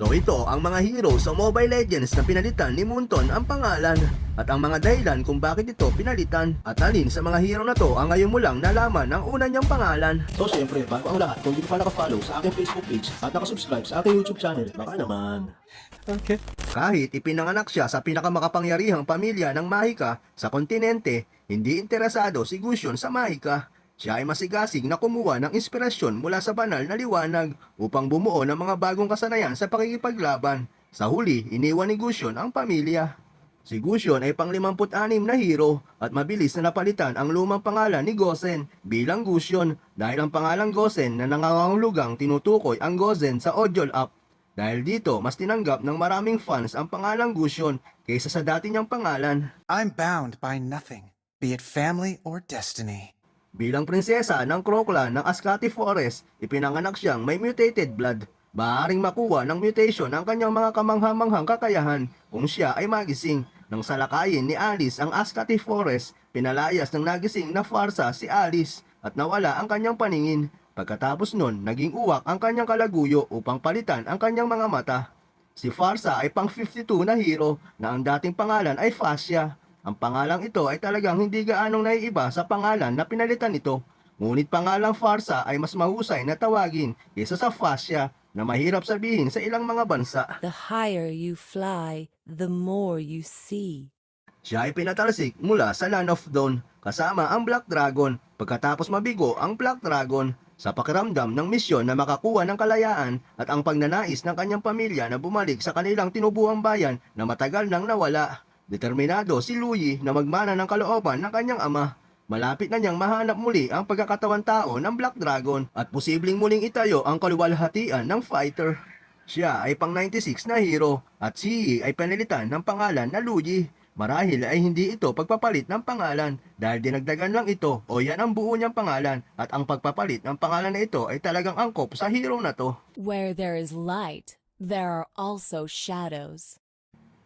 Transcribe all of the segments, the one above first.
So ito ang mga hero sa Mobile Legends na pinalitan ni Munton ang pangalan at ang mga dahilan kung bakit ito pinalitan at alin sa mga hero na to ang ngayon mo lang nalaman ang una niyang pangalan. So syempre, bago ang lahat, kung hindi ka pa nakafollow sa aking Facebook page at nakasubscribe sa aking YouTube channel, baka naman. Okay. Kahit ipinanganak siya sa pinakamakapangyarihang pamilya ng Mahika sa kontinente, hindi interesado si Gusion sa Mahika. Siya ay masigasig na kumuha ng inspirasyon mula sa banal na liwanag upang bumuo ng mga bagong kasanayan sa pakikipaglaban. Sa huli, iniwan ni Gusion ang pamilya. Si Gusion ay pang 56 na hero at mabilis na napalitan ang lumang pangalan ni Gosen bilang Gusion dahil ang pangalang Gosen na nangangahulugang tinutukoy ang Gozen sa Ojol app. Dahil dito, mas tinanggap ng maraming fans ang pangalang Gusion kaysa sa dati niyang pangalan. I'm bound by nothing, be it family or destiny. Bilang prinsesa ng Krokla ng Ascati Forest, ipinanganak siyang may mutated blood. Maaaring makuha ng mutation ang kanyang mga kamanghamanghang kakayahan kung siya ay magising. Nang salakayin ni Alice ang Ascati Forest, pinalayas ng nagising na farsa si Alice at nawala ang kanyang paningin. Pagkatapos nun, naging uwak ang kanyang kalaguyo upang palitan ang kanyang mga mata. Si Farsa ay pang 52 na hero na ang dating pangalan ay Fascia. Ang pangalang ito ay talagang hindi gaanong naiiba sa pangalan na pinalitan ito. Ngunit pangalang Farsa ay mas mahusay na tawagin kaysa sa Fascia na mahirap sabihin sa ilang mga bansa. The higher you fly, the more you see. Siya ay pinatalsik mula sa Land of Dawn kasama ang Black Dragon pagkatapos mabigo ang Black Dragon sa pakiramdam ng misyon na makakuha ng kalayaan at ang pagnanais ng kanyang pamilya na bumalik sa kanilang tinubuhang bayan na matagal nang nawala. Determinado si Louis na magmana ng kalooban ng kanyang ama. Malapit na niyang mahanap muli ang pagkakatawan tao ng Black Dragon at posibleng muling itayo ang kaluwalhatian ng fighter. Siya ay pang 96 na hero at si ay panilitan ng pangalan na Luigi. Marahil ay hindi ito pagpapalit ng pangalan dahil dinagdagan lang ito o yan ang buo niyang pangalan at ang pagpapalit ng pangalan na ito ay talagang angkop sa hero na to. Where there is light, there are also shadows.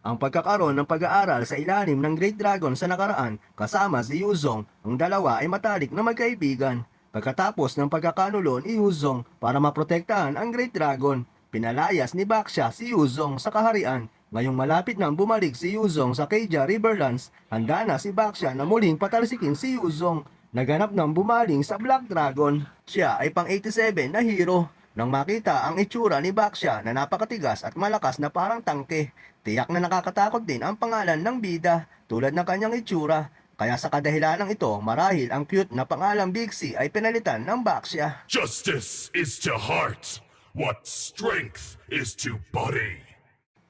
Ang pagkakaroon ng pag-aaral sa ilalim ng Great Dragon sa nakaraan kasama si Yuzong, ang dalawa ay matalik na magkaibigan. Pagkatapos ng pagkakanulo ni Yuzong para maprotektahan ang Great Dragon, pinalayas ni Baxia si Yuzong sa kaharian. Ngayong malapit nang bumalik si Yuzong sa Keja Riverlands, handa na si Baxia na muling patalsikin si Yuzong. Naganap nang bumaling sa Black Dragon. Siya ay pang 87 na hero. Nang makita ang itsura ni Baxia na napakatigas at malakas na parang tangke, tiyak na nakakatakot din ang pangalan ng bida tulad ng kanyang itsura. Kaya sa kadahilanang ito, marahil ang cute na pangalang Bixie ay pinalitan ng Baxia. Justice is to heart what strength is to body.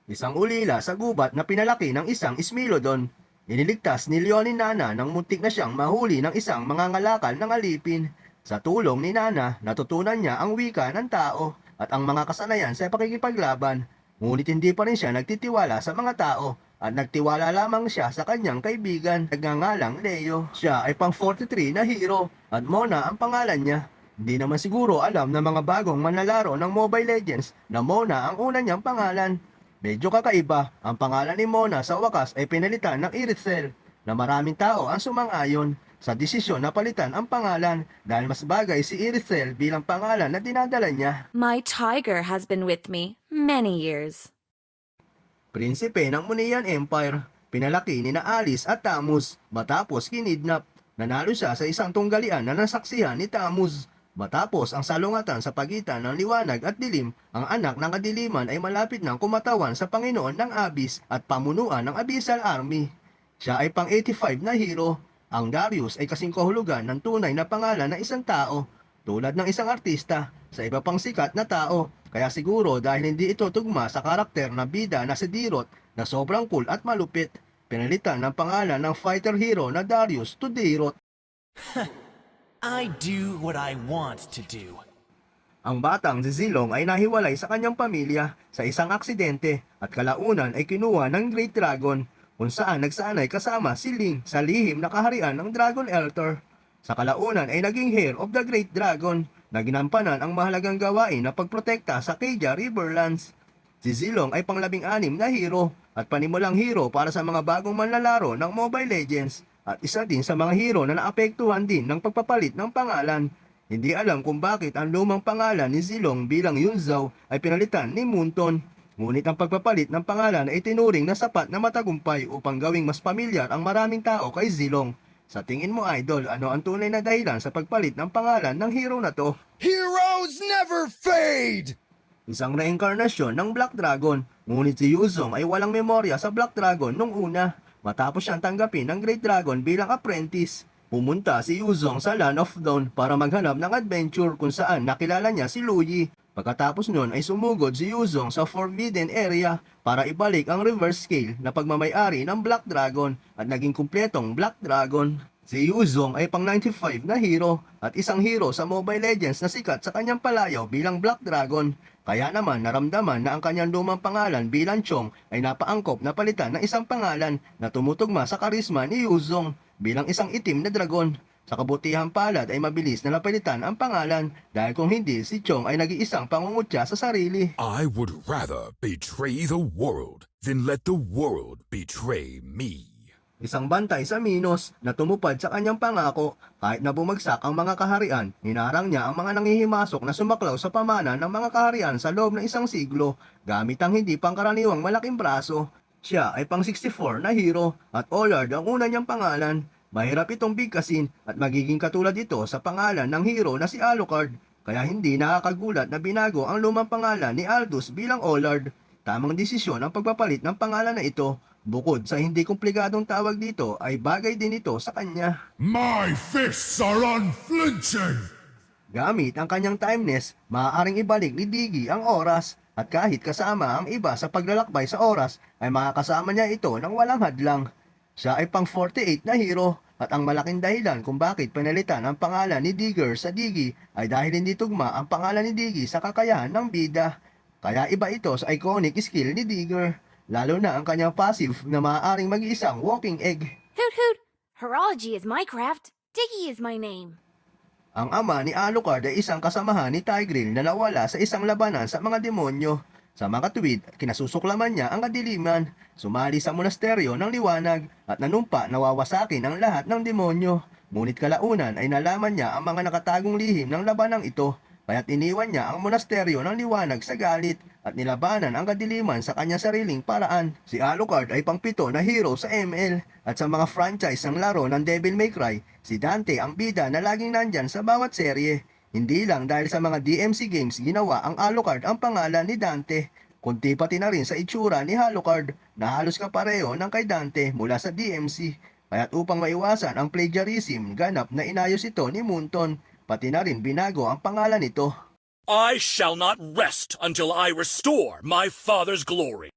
Isang ulila sa gubat na pinalaki ng isang Smilodon. Iniligtas ni Leonin Nana nang muntik na siyang mahuli ng isang mangangalakal ng alipin. Sa tulong ni Nana, natutunan niya ang wika ng tao at ang mga kasanayan sa pakikipaglaban. Ngunit hindi pa rin siya nagtitiwala sa mga tao at nagtiwala lamang siya sa kanyang kaibigan, nagngangalang Leo. Siya ay pang 43 na hero at Mona ang pangalan niya. Hindi naman siguro alam ng mga bagong manlalaro ng Mobile Legends na Mona ang una niyang pangalan. Medyo kakaiba, ang pangalan ni Mona sa wakas ay pinalitan ng Iritzel na maraming tao ang sumang-ayon sa desisyon na palitan ang pangalan dahil mas bagay si Iritzel bilang pangalan na dinadala niya. My tiger has been with me many years. Prinsipe ng Munian Empire, pinalaki ni na Alice at Tamus matapos kinidnap. Nanalo siya sa isang tunggalian na nasaksihan ni Tamus. Matapos ang salungatan sa pagitan ng liwanag at dilim, ang anak ng kadiliman ay malapit ng kumatawan sa Panginoon ng Abyss at pamunuan ng Abyssal Army. Siya ay pang 85 na hero. Ang Darius ay kasing kahulugan ng tunay na pangalan ng isang tao, tulad ng isang artista, sa iba pang sikat na tao. Kaya siguro dahil hindi ito tugma sa karakter na bida na si Dirot na sobrang cool at malupit, pinalitan ng pangalan ng fighter hero na Darius to Dirot. I do what I want to do. Ang batang si Zilong ay nahiwalay sa kanyang pamilya sa isang aksidente at kalaunan ay kinuha ng Great Dragon kung saan nagsanay kasama si Ling sa lihim na kaharian ng Dragon Elder. Sa kalaunan ay naging heir of the Great Dragon na ginampanan ang mahalagang gawain na pagprotekta sa Keja Riverlands. Si Zilong ay panglabing anim na hero at panimulang hero para sa mga bagong manlalaro ng Mobile Legends at isa din sa mga hero na naapektuhan din ng pagpapalit ng pangalan. Hindi alam kung bakit ang lumang pangalan ni Zilong bilang Yunzao ay pinalitan ni Munton. Ngunit ang pagpapalit ng pangalan ay tinuring na sapat na matagumpay upang gawing mas pamilyar ang maraming tao kay Zilong. Sa tingin mo idol, ano ang tunay na dahilan sa pagpalit ng pangalan ng hero na to? Heroes never fade! Isang reinkarnasyon ng Black Dragon, ngunit si Yuzong ay walang memorya sa Black Dragon nung una. Matapos siyang tanggapin ng Great Dragon bilang apprentice, pumunta si Yuzong sa Land of Dawn para maghanap ng adventure kung saan nakilala niya si Luyi. Pagkatapos nun ay sumugod si Yuzong sa Forbidden Area para ibalik ang reverse scale na pagmamayari ng Black Dragon at naging kumpletong Black Dragon. Si Yuzong ay pang 95 na hero at isang hero sa Mobile Legends na sikat sa kanyang palayaw bilang Black Dragon. Kaya naman naramdaman na ang kanyang lumang pangalan bilang Chong ay napaangkop na palitan ng isang pangalan na tumutugma sa karisma ni Yuzong bilang isang itim na dragon. Sa kabutihan palad ay mabilis na napalitan ang pangalan dahil kung hindi si Chong ay nag-iisang pangungutya sa sarili. I would rather betray the world than let the world betray me. Isang bantay sa Minos na tumupad sa kanyang pangako kahit na bumagsak ang mga kaharian, hinarang niya ang mga nangihimasok na sumaklaw sa pamana ng mga kaharian sa loob ng isang siglo gamit ang hindi pangkaraniwang malaking braso. Siya ay pang 64 na hero at Ollard ang una niyang pangalan. Mahirap itong bigkasin at magiging katulad ito sa pangalan ng hero na si Alucard. Kaya hindi nakakagulat na binago ang lumang pangalan ni Aldous bilang Ollard. Tamang desisyon ang pagpapalit ng pangalan na ito. Bukod sa hindi komplikadong tawag dito ay bagay din ito sa kanya. My fists are unflinching! Gamit ang kanyang timeless, maaaring ibalik ni Diggy ang oras at kahit kasama ang iba sa paglalakbay sa oras ay makakasama niya ito ng walang hadlang. Siya ay pang 48 na hero at ang malaking dahilan kung bakit pinalitan ang pangalan ni Digger sa Diggy ay dahil hindi tugma ang pangalan ni Diggy sa kakayahan ng bida. Kaya iba ito sa iconic skill ni Digger, lalo na ang kanyang passive na maaaring mag-iisang walking egg. Hoot hoot! Horology is my craft. Diggy is my name. Ang ama ni Alucard ay isang kasamahan ni Tigreal na nawala sa isang labanan sa mga demonyo. Sa mga tuwid, kinasusuklaman niya ang kadiliman, sumali sa monasteryo ng liwanag at nanumpa na wawasakin ang lahat ng demonyo. Ngunit kalaunan ay nalaman niya ang mga nakatagong lihim ng labanang ito, kaya't iniwan niya ang monasteryo ng liwanag sa galit at nilabanan ang kadiliman sa kanyang sariling paraan. Si Alucard ay pangpito na hero sa ML at sa mga franchise ng laro ng Devil May Cry, si Dante ang bida na laging nandyan sa bawat serye. Hindi lang dahil sa mga DMC games ginawa ang Alucard ang pangalan ni Dante, kundi pati na rin sa itsura ni Alucard na halos kapareho ng kay Dante mula sa DMC. Kaya't upang maiwasan ang plagiarism, ganap na inayos ito ni Munton, pati na rin binago ang pangalan nito. I shall not rest until I restore my father's glory.